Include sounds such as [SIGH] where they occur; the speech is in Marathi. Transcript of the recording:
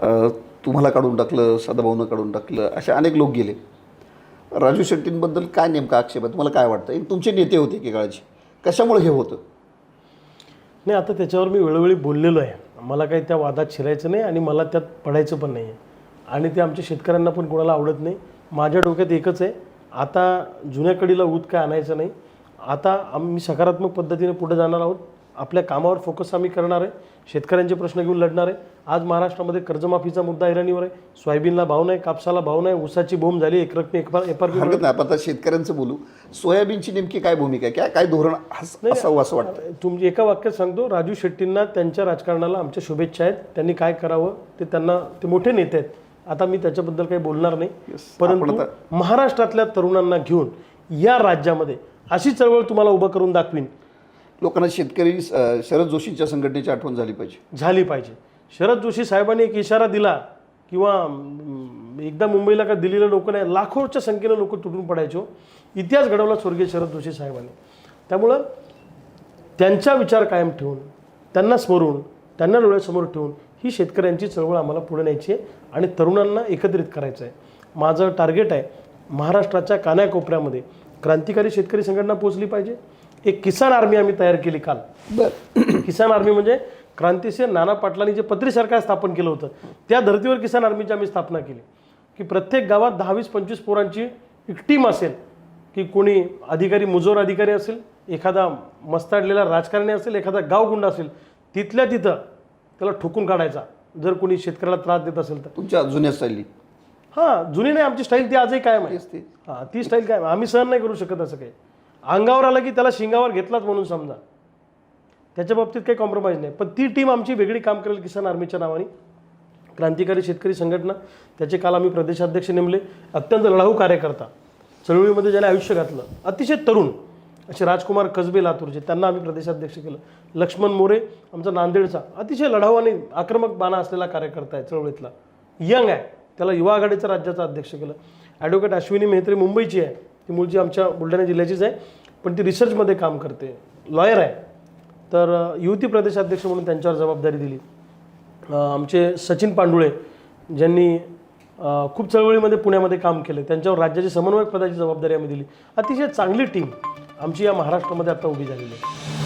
तुम्हाला काढून टाकलं सदाभाऊनं काढून टाकलं असे अनेक लोक गेले. राजू शेट्टींबद्दल काय नेमका आक्षेप आहे? तुम्हाला काय वाटतं? तुमचे नेते होते की काळाचे कशामुळे हे होतं? नाही आता त्याच्यावर मी वेळोवेळी बोललेलो आहे. मला काही त्या वादात शिरायचं नाही आणि मला त्यात पडायचं पण नाही आहे आणि ते आमच्या शेतकऱ्यांना पण कोणाला आवडत नाही. माझ्या डोक्यात एकच आहे. आता जुन्या कडीला ऊत काय आणायचं नाही. आता आम्ही सकारात्मक पद्धतीने पुढे जाणार आहोत. आपल्या कामावर फोकस आम्ही करणार आहे. शेतकऱ्यांचे प्रश्न घेऊन लढणार आहे. आज महाराष्ट्रामध्ये कर्जमाफीचा मुद्दा ऐरणीवर आहे. सोयाबीनला भाव नाही कापसाला भाव नाही ऊसाची बोंब झाली एक रकमी एक हरकत नाही आपण आता शेतकऱ्यांचं बोलू. सोयाबीनची नेमकी काय भूमिका आहे? काय काय धोरण अस- असावं असं वाटतं? तुमची एका वाक्यात सांगतो राजू शेट्टींना त्यांच्या राजकारणाला आमच्या शुभेच्छा आहेत. त्यांनी काय करावं ते त्यांना ते मोठे नेते आहेत. आता मी त्याच्याबद्दल काही बोलणार नाही. परंतु महाराष्ट्रातल्या तरुणांना घेऊन या राज्यामध्ये अशी चळवळ तुम्हाला उभं करून दाखवीन. लोकांना शेतकरी शरद जोशींच्या संघटनेची आठवण झाली पाहिजे. झाली पाहिजे. शरद जोशी साहेबांनी एक इशारा दिला किंवा एकदा मुंबईला का दिल्लीला लोक नाही लाखोच्या संख्येनं लोक तुटून पडायचो. इतिहास घडवला स्वर्गीय शरद जोशी साहेबांनी. त्यामुळं त्यांचा विचार कायम ठेवून त्यांना स्मरून त्यांना डोळ्यासमोर ठेवून ही शेतकऱ्यांची चळवळ आम्हाला पुढे न्यायची आहे आणि तरुणांना एकत्रित करायचं आहे. माझं टार्गेट आहे महाराष्ट्राच्या कानाकोपऱ्यामध्ये क्रांतिकारी शेतकरी संघटना पोहोचली पाहिजे. एक किसान आर्मी आम्ही तयार केली काल. [CLEARS THROAT] किसान आर्मी म्हणजे क्रांतिसिंह नाना पाटलांनी जे पत्री सरकार स्थापन केलं होतं त्या धर्तीवर किसान आर्मीची आम्ही स्थापना केली. की प्रत्येक गावात दहा वीस पंचवीस पोरांची एक टीम असेल की कोणी अधिकारी मुजोर अधिकारी असेल एखादा मस्ताडलेला राजकारणी असेल एखादा गावगुंड असेल तिथल्या तिथं त्याला ठोकून काढायचा जर कोणी शेतकऱ्याला त्रास देत असेल तर. तुमच्या जुन्या स्टाईलनी हां जुनी नाही आमची स्टाईल ती आजही कायम आहे. हां ती स्टाईल काय आम्ही सहन नाही करू शकत असं काही. अंगावर आलं की त्याला शिंगावर घेतलाच म्हणून समजा. त्याच्या बाबतीत काही कॉम्प्रोमाइज नाही. पण ती टीम आमची वेगळी काम करेल किसान आर्मीच्या नावाने. क्रांतिकारी शेतकरी संघटना. त्याचे काल आम्ही प्रदेशाध्यक्ष नेमले. अत्यंत लढाऊ कार्यकर्ता. चळवळीमध्ये ज्याने आयुष्य घातलं. अतिशय तरुण असे राजकुमार कसबे लातूरचे. त्यांना आम्ही प्रदेशाध्यक्ष केलं. लक्ष्मण मोरे आमचा नांदेडचा. अतिशय लढाऊ आणि आक्रमक बाणा असलेला कार्यकर्ता आहे चळवळीतला. यंग आहे. त्याला युवा आघाडीचा राज्याचा अध्यक्ष केलं. ॲडव्होकेट अश्विनी मेहत्रे मुंबईची आहे. ती मूळची आमच्या बुलढाणा जिल्ह्याचीच आहे. पण ती रिसर्चमध्ये काम करते. लॉयर आहे. तर युवती प्रदेशाध्यक्ष म्हणून त्यांच्यावर जबाबदारी दिली. आमचे सचिन पांडुळे ज्यांनी खूप चळवळीमध्ये पुण्यामध्ये काम केलं. त्यांच्यावर राज्याची समन्वयक पदाची जबाबदारी आम्ही दिली. अतिशय चांगली टीम आमची या महाराष्ट्रामध्ये आता उभी झालेली आहे.